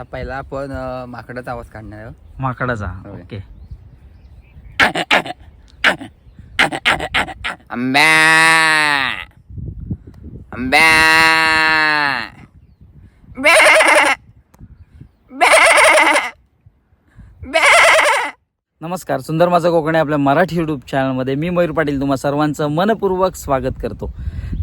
आता पहिला आपण माकडाचा आवाज काढणार. माकडाचा. ओके. आंब्या आंब्या नमस्कार सुंदर माझं कोकणी आपल्या मराठी यूट्यूब चॅनलमध्ये मी मयूर पाटील तुम्हा सर्वांचं मनपूर्वक स्वागत करतो.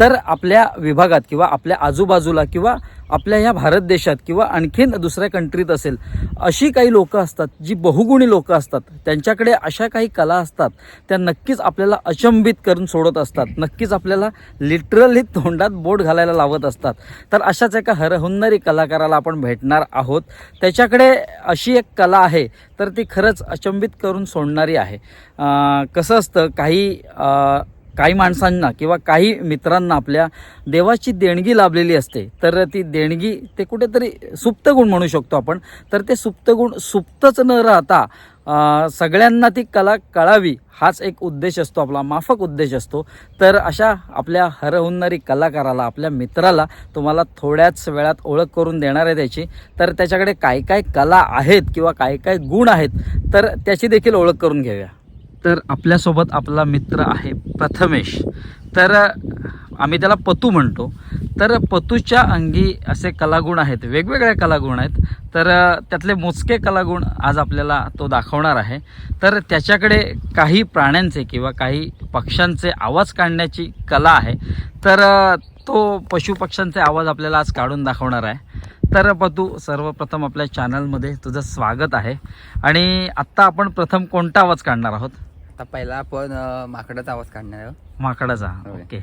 तर आपल्या विभागात किंवा आपल्या आजूबाजूला किंवा आपल्या ह्या भारत देशात किंवा आणखीन दुसऱ्या कंट्रीत असेल अशी काही लोकं असतात जी बहुगुणी लोकं असतात त्यांच्याकडे अशा काही कला असतात त्या नक्कीच आपल्याला अचंबित करून सोडत असतात नक्कीच आपल्याला लिटरली तोंडात बोट घालायला लावत असतात. तर अशाच एका हरहुन्नरी कलाकाराला आपण भेटणार आहोत. त्याच्याकडे अशी एक कला आहे तर ती खरंच अचंबित करून सोडणारी आहे. कसं असतं काही काही माणसांना किंवा काही मित्रांना आपल्या देवाची देणगी लाभलेली असते तर ती देणगी ते कुठेतरी सुप्त गुण म्हणू शकतो आपण. तर ते सुप्त गुण सुप्तच न राहता सगळ्यांना ती कला कळावी हाच एक उद्देश असतो आपला माफक उद्देश असतो. तर अशा आपल्या हरहुन्नरी कलाकाराला आपल्या मित्राला तुम्हाला थोड्याच वेळात ओळख करून देणार आहे त्याची. तर त्याच्याकडे काय काय कला आहेत किंवा काय काय गुण आहेत तर त्याची देखील ओळख करून घेऊया. तर आपल्यासोबत आपला मित्र आहे प्रथमेश. तर आम्ही त्याला पतू म्हणतो. तर पतूच्या अंगी असे कलागुण आहेत वेगवेगळे कलागुण आहेत. तर त्यातले मोजके कलागुण आज आपल्याला तो दाखवणार आहे. तर त्याच्याकडे काही प्राण्यांचे किंवा काही पक्ष्यांचे आवाज काढण्याची कला आहे. तर तो पशुपक्ष्यांचे आवाज आपल्याला आज काढून दाखवणार आहे. तर पतू सर्वप्रथम आपल्या चॅनलमध्ये तुझं स्वागत आहे. आणि आत्ता आपण प्रथम कोणता आवाज काढणार आहोत? आता पहिला आपण माकडाचा आवाज काढणार. माकडाचा होय. ओके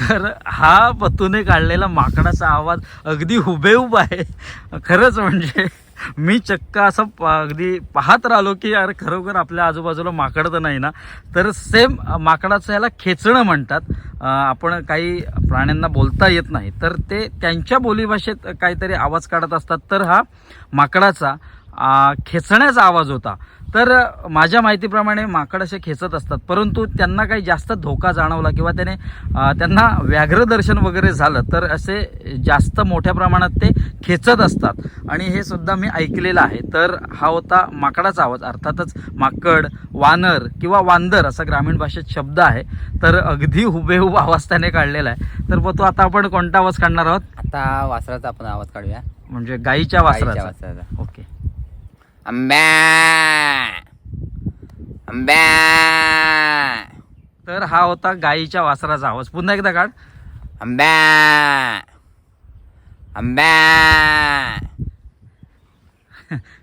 तर हा पतूने काढलेला माकडाचा आवाज अगदी हुबेहूब आहे खरंच म्हणजे मी चक्क असं प- अगदी पाहत राहिलो की अरे खरोखर आपल्या आजूबाजूला माकड तर नाही ना? तर सेम माकडाचं याला खेचणं म्हणतात. आपण काही प्राण्यांना बोलता येत नाही. तर ते त्यांच्या बोलीभाषेत काहीतरी आवाज काढत असतात. तर हा माकडाचा खेचण्याचा आवाज होता. तर माझ्या माहितीप्रमाणे माकड असे खेचत असतात. परंतु त्यांना काही जास्त धोका जाणवला किंवा त्याने त्यांना व्याघ्र दर्शन वगैरे झालं तर असे जास्त मोठ्या प्रमाणात ते खेचत असतात. आणि हे सुद्धा मी ऐकलेलं आहे. तर हा होता माकडाचा आवाज. अर्थातच माकड वानर किंवा वांदर असा ग्रामीण भाषेत शब्द आहे. तर अगदी हुबेहूब आवाज त्याने काढलेला आहे. तर तो आता आपण कोणता आवाज काढणार आहोत? आता वासराचा आपण आवाज काढूया. म्हणजे गाईच्या वासराचा. ओके. आंब्या आंब्या तर हा होता गाईच्या वासराचा आवाज. पुन्हा एकदा काढ. आंब्या आंब्या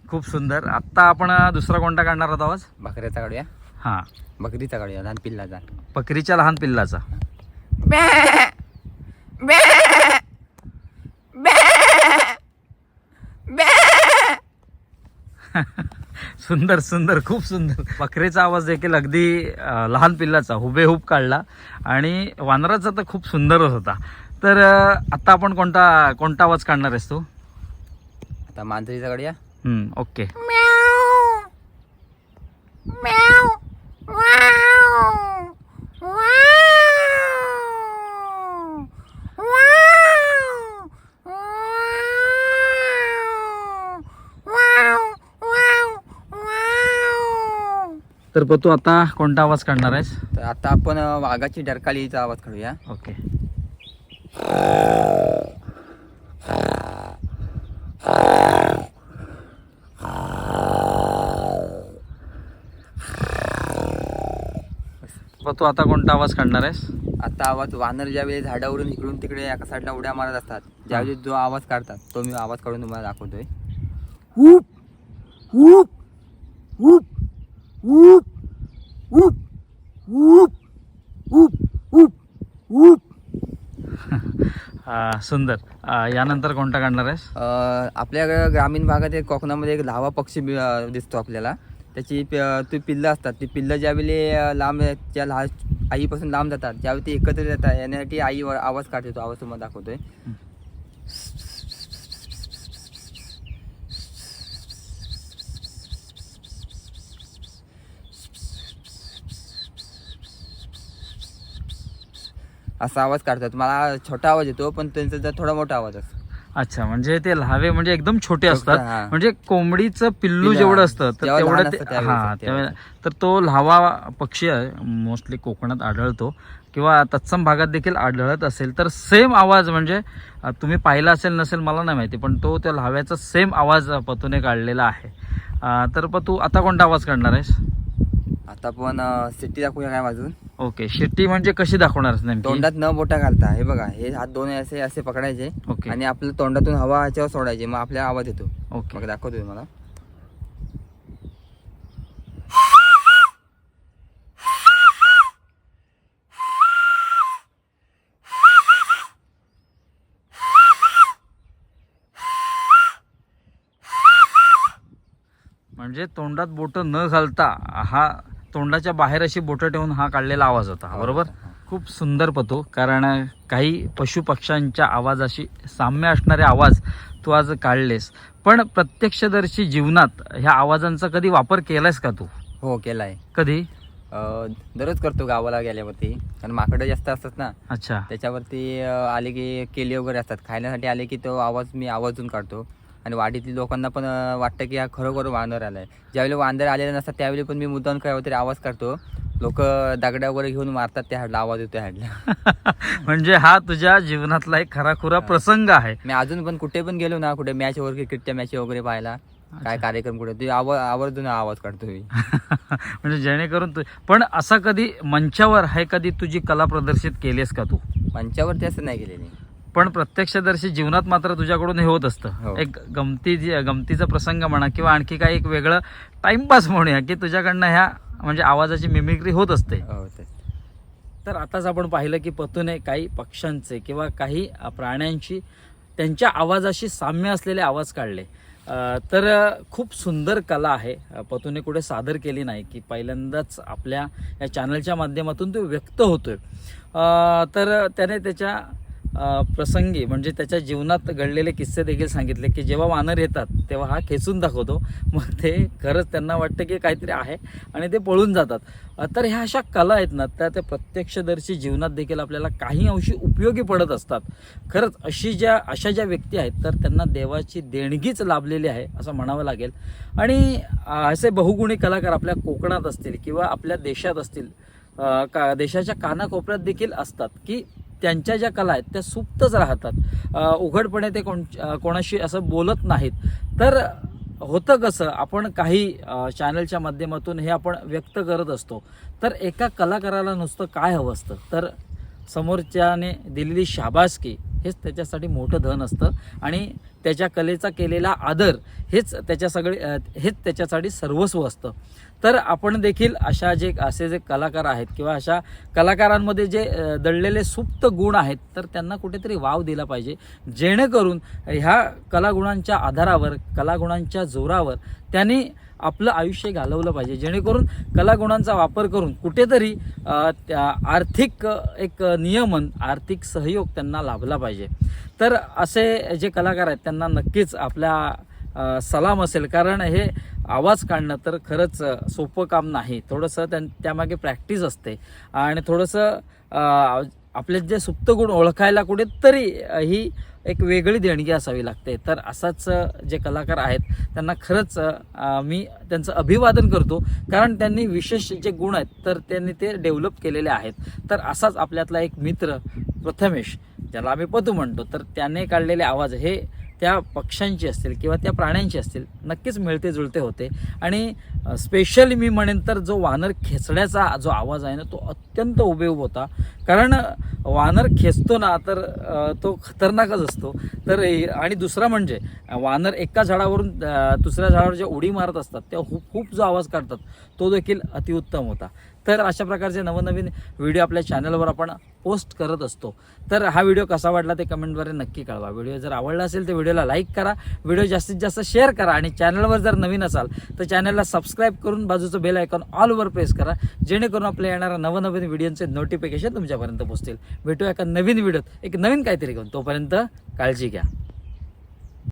खूप सुंदर. आत्ता आपण दुसरा कोणता काढणार आहोत आवाज? बकऱ्याचा काढूया. हां. बकरीचा काढूया लहान पिल्लाचा. बकरीच्या लहान पिल्लाचा. सुंदर सुंदर खूप सुंदर. बकरीचा आवाज देखील अगदी लहान पिल्लाचा हुबेहूब काढला. आणि वानराचा तर खूप सुंदरच होता. तर अं, आत्ता आपण कोणता कोणता आवाज काढणार आहेस तू? आता मांजरीचा काढूया हम्म, ओके. तर तू आता कोणता आवाज काढणार आहेस? तर आता आपण वाघाची डरकालीचा आवाज काढूया. ओके. तू आता कोणता आवाज काढणार आहेस? आता आवाज वानर ज्यावेळी झाडावरून इकडून तिकडे एका साईडला उड्या मारत असतात ज्यावेळी जो आवाज काढतात तो मी आवाज काढून तुम्हाला दाखवतोय. आ, सुंदर. आ, यानंतर कोणता काढणार आहेस? आपल्या ग्रामीण भागात एक कोकणामध्ये एक लावा पक्षी बी- अं, दिसतो आपल्याला. त्याची प- ती पिल्लं असतात. ती पिल्लं ज्यावेळी लांब त्या लहान आईपासून लांब जातात. ज्यावेळी ती एकत्र येतात येण्यासाठी आई आवाज काढते तो आवाज तुम्हाला दाखवतोय. असा आवाज काढतात. मला छोटा आवाज येतो पण त्यांचा जरा थोडा मोठा आवाज असतो. अच्छा म्हणजे ते लावे म्हणजे एकदम छोटे असतात. हा. म्हणजे कोंबडीचं पिल्लू पिल्लं, जेवढं. असतं तर जेव्हा लहान तेवढं ते असतं त्यावेळेस हा असतं तर तो लावा पक्षी मोस्टली कोकणात आढळतो. किंवा तत्सम भागात देखील आढळत असेल तर सेम आवाज म्हणजे अ, तुम्ही पाहिला असेल नसेल मला नाही माहिती पण तो त्या लाव्याचा सेम आवाज अ, पतूने काढलेला आहे. अ, तर प तू आता कोणता आवाज काढणार आहेस? आता पण सिटी दाखवूया काय वाजून ओके शेट्टी म्हणजे कशी दाखवणार नेमकी? तोंडात न बोटा घालता हे बघा हे हात दोन असे असे पकडायचे ओके. आणि आपल्या तोंडातून हवा ह्याच्यावर सोडायची मग आपल्याला आवाज येतो. ओके. मग दाखवतो तुम्हाला. म्हणजे तोंडात बोट न घालता हा तोंडाच्या बाहेर अशी बोटं ठेवून हा काढलेला आवाज होता. बरोबर? खूप सुंदर पतो. कारण काही पशुपक्ष्यांच्या आवाजाशी साम्य असणारे आवाज तू आज काढलेस. पण प्रत्यक्षदर्शी जीवनात ह्या आवाजांचा कधी वापर केलायस का तू? हो केलाय. कधी? दररोज करतो गावाला गेल्यावरती. कारण माकडं जास्त असतात ना. अच्छा. त्याच्यावरती आले की केली वगैरे असतात. खाण्यासाठी आले की तो आवाज मी आवाजून काढतो. आणि वाडीतली लोकांना पण वाटतं की हा खरोखर वानर आलाय. ज्यावेळी वांदर आलेले नसतात त्यावेळी पण मी मुद्दाम काय तरी आवाज काढतो लोक दगड्या वगैरे घेऊन मारतात त्या हाडला आवाज येतो हाडला. म्हणजे हा तुझ्या जीवनातला एक खराखुरा प्रसंग आहे. मी अजून पण कुठे पण गेलो ना कुठे मॅच वगैरे क्रिकेटच्या मॅच वगैरे पाहायला काय कार्यक्रम कुठे ते आवाज आवर्जून आवाज काढतो मी. म्हणजे जेणेकरून तू पण असा कधी मंचावर हे कधी तुझी कला प्रदर्शित केलीस का तू? मंचावरती असं नाही गेलेली पण प्रत्यक्षदर्शी जीवनात मात्र तुझ्याकडून हे होत असतं. हो. एक गमती गमतीचा प्रसंग म्हणा किंवा आणखी काही एक वेगळं टाइमपास म्हणूया की तुझ्याकडनं ह्या म्हणजे आवाजाची मिमिक्री होत असते. हो तर आताच आपण पाहिलं की पतूने काही पक्ष्यांचे किंवा काही प्राण्यांची त्यांच्या आवाजाशी साम्य असलेले आवाज काढले. तर खूप सुंदर कला आहे. पतूने कुठे सादर केली नाही की पहिल्यांदाच आपल्या या चॅनलच्या माध्यमातून तो व्यक्त होतोय. तर त्याने त्याच्या प्रसंगी म्हणजे त्याच्या जीवनात घडलेले किस्से देखील सांगितले की जेव्हा वानर येतात तेव्हा हा खेचून दाखवतो. मग ते खरंच त्यांना वाटतं की काहीतरी आहे आणि ते पळून जातात. तर ह्या अशा कला आहेत ना त्या त्या प्रत्यक्षदर्शी जीवनात देखील आपल्याला काही अंशी उपयोगी पडत असतात. खरंच अशी ज्या अशा ज्या व्यक्ती आहेत तर त्यांना देवाची देणगीच लाभलेली आहे असं म्हणावं लागेल. आणि असे बहुगुणी कलाकार आपल्या कोकणात असतील किंवा आपल्या देशात असतील का देशाच्या कानाकोपऱ्यात देखील असतात की त्यांच्या ज्या कला आहेत त्या सुप्तच राहतात. उघडपणे ते कोण कोणाशी असं बोलत नाहीत. तर होतं कसं आपण काही चॅनलच्या माध्यमातून हे आपण व्यक्त करत असतो. तर एका कलाकाराला नुसतं काय हवं असतं? तर समोरच्याने दिलेली शाबासकी हेच त्याच्यासाठी मोठं धन असतं. आणि त्याच्या कलेचा केलेला आदर हेच त्याच्या सगळे हेच त्याच्यासाठी सर्वस्व असतं. तर आपण देखील अशा जे असे जे कलाकार आहेत किंवा अशा कलाकारांमध्ये जे दडलेले सुप्त गुण आहेत तर त्यांना कुठेतरी वाव दिला पाहिजे. जेणेकरून ह्या कलागुणांच्या आधारावर कलागुणांच्या जोरावर त्यांनी आपलं आयुष्य घालवलं पाहिजे. जेणेकरून कलागुणांचा वापर करून कुठेतरी त्या आर्थिक एक नियमन आर्थिक सहयोग त्यांना लाभला पाहिजे. तर असे जे कलाकार आहेत त्यांना नक्कीच आपल्या सलाम असेल. कारण हे आवाज काढणं तर खरंच सोपं काम नाही. थोडंसं त्या त्यामागे प्रॅक्टिस असते. आणि थोडंसं आपले जे सुप्तगुण ओळखायला कुठेतरी ही एक वेगळी देणगी असावी लागते. तर असाच जे कलाकार आहेत त्यांना खरंच मी त्यांचं अभिवादन करतो. कारण त्यांनी विशेष जे गुण आहेत तर त्यांनी ते डेव्हलप केलेले आहेत. तर असाच आपल्यातला एक मित्र प्रथमेश ज्याला आम्ही पतू म्हणतो. तर त्याने काढलेले आवाज हे त्या पक्ष्यांची असतील किंवा त्या प्राण्यांची असतील नक्कीच मिळते जुळते होते. आणि स्पेशली मी म्हणेन तर जो वानर खेचण्याचा जो आवाज आहे ना तो अत्यंत उपयोग होता. कारण वानर खेचतो ना तर तो खतरनाकच असतो. तर आणि दुसरा म्हणजे वानर एका झाडावरून दुसऱ्या झाडावर जे उडी मारत असतात त्या खूप खूप जो आवाज काढतात तो देखील अतिउत्तम होता. तर अशा प्रकारचे नवनवीन व्हिडिओ आपल्या चॅनलवर आपण पोस्ट करत असतो. तर हा व्हिडिओ कसा वाटला ते कमेंटद्वारे नक्की कळवा. व्हिडिओ जर आवडला असेल तर व्हिडिओला लाईक करा. व्हिडिओ जास्तीत जास्त शेअर करा आणि चॅनलवर जर नवीन असाल तर चॅनलला सबस्क्राईब करून बाजूचं बेल आयकॉन ऑलवर प्रेस करा. जेणेकरून आपल्या येणाऱ्या नवनवीन व्हिडिओचे नोटिफिकेशन तुमच्यापर्यंत पोहोचतील. भेटू एका नवीन व्हिडिओत एक नवीन काहीतरी घेऊन. तोपर्यंत काळजी घ्या.